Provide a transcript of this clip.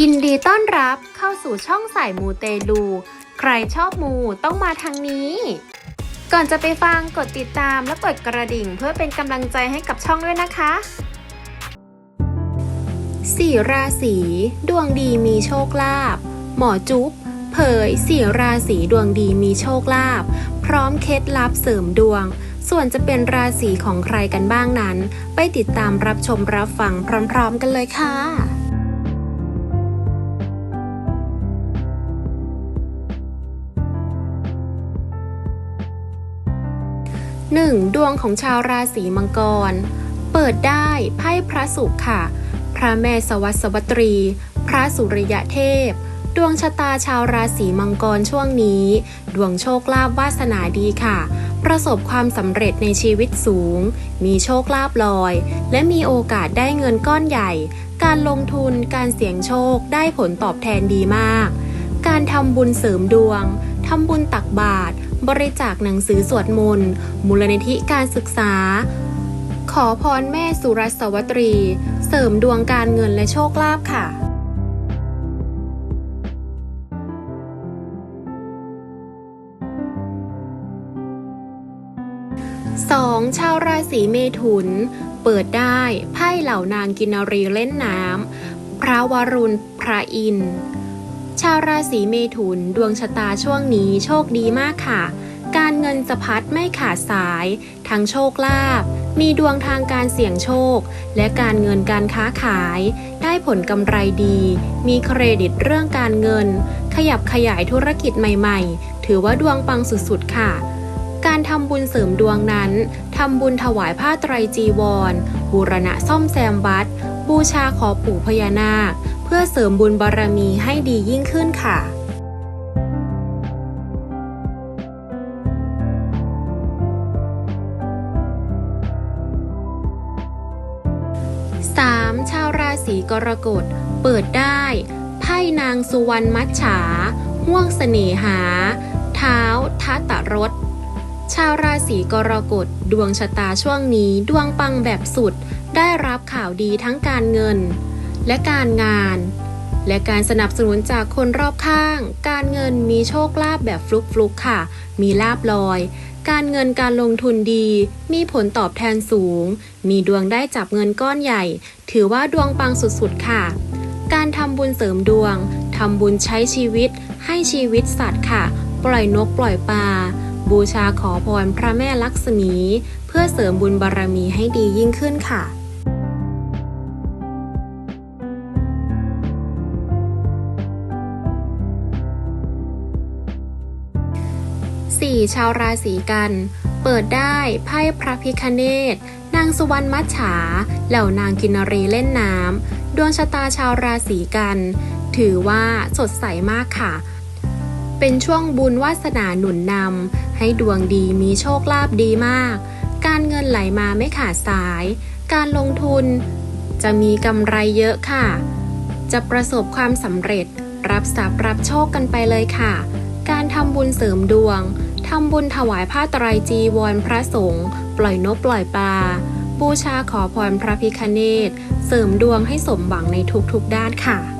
ยินดีต้อนรับเข้าสู่ช่องสายมูเตลู ใครชอบมูต้องมาทางนี้ ก่อนจะไปฟังกดติดตามและกดกระดิ่งเพื่อเป็นกำลังใจให้กับช่องด้วยนะคะสี่ราศีดวงดีมีโชคลาภหมอจุ๊บเผยสี่ราศีดวงดีมีโชคลาภพร้อมเคล็ดลับเสริมดวง ส่วนจะเป็นราศีของใครกันบ้างนั้น ไปติดตามรับชมรับฟังพร้อมๆกันเลยค่ะ 1. ดวงของชาวราศีมังกร เปิดได้ไพ่พระศุกร์ค่ะ พระแม่สวัสวตรี พระสุริยเทพ ดวงชะตาชาวราศีมังกรช่วงนี้ ดวงโชคลาภวาสนาดีค่ะ ประสบความสำเร็จในชีวิตสูง มีโชคลาภลอย และมีโอกาสได้เงินก้อนใหญ่ การลงทุนการเสี่ยงโชคได้ผลตอบแทนดีมาก การทำบุญเสริมดวงทำบุญตักบาตรบริจาคหนังสือสวดมนต์มูลนิธิการศึกษา ขอพรแม่สุรสวตรี เสริมดวงการเงินและโชคลาภค่ะ 2. ชาวราศีเมถุน เปิดได้ไพ่เหล่านางกินรีเล่นน้ำพระวรุณพระอินทร์ชาวราศีเมถุนดวงชะตาช่วงนี้โชคดีมากค่ะ การเงินสะพัดไม่ขาดสาย ทั้งโชคลาภมีดวงทางการเสี่ยงโชค และการเงินการค้าขาย ได้ผลกำไรดี มีเครดิตเรื่องการเงิน ขยับขยายธุรกิจใหม่ๆ ถือว่าดวงปังสุดๆค่ะ การทำบุญเสริมดวงนั้นทำบุญถวายผ้าไตรจีวร บูรณะซ่อมแซมวัด บูชาขอปู่พญานาค เพื่อเสริมบุญบารมีให้ดียิ่งขึ้นค่ะ 3. ชาวราศีกรกฎ เปิดได้ ไพ่นางสุวรรณมัจฉาห่วงเสน่หา เท้าทัตตรส ชาวราศีกรกฎดวงชะตาช่วงนี้ดวงปังแบบสุด ได้รับข่าวดีทั้งการเงิน และการงาน และการสนับสนุนจากคนรอบข้าง การเงินมีโชคลาภแบบฟลุกๆค่ะ มีลาบลอย การเงินการลงทุนดี มีผลตอบแทนสูง มีดวงได้จับเงินก้อนใหญ่ ถือว่าดวงปังสุดๆค่ะ การทำบุญเสริมดวงทำบุญใช้ชีวิต ให้ชีวิตสัตว์ค่ะ ปล่อยนกปล่อยปลา บูชาขอพรพระแม่ลักษมี เพื่อเสริมบุญบารมีให้ดียิ่งขึ้นค่ะ 4. ชาวราศีกัน เปิดได้ไพ่พระพิคเนตนางสุวรรณมัจฉา เหล่านางกินรีเล่นน้ำดวงชะตาชาวราศีกัน ถือว่าสดใสมากค่ะ เป็นช่วงบุญวาสนาหนุนนำให้ดวงดีมีโชคลาภดีมาก การเงินไหลมาไม่ขาดสาย การลงทุน จะมีกำไรเยอะค่ะ จะประสบความสำเร็จ รับทรัพย์รับโชคกันไปเลยค่ะ การทำบุญเสริมดวงทำบุญถวายผ้าไตรจีวรพระสงฆ์ปล่อยนกปล่อยปลาบูชาขอพรพระพิคเนตเสริมดวงให้สมหวังในทุกๆด้านค่ะ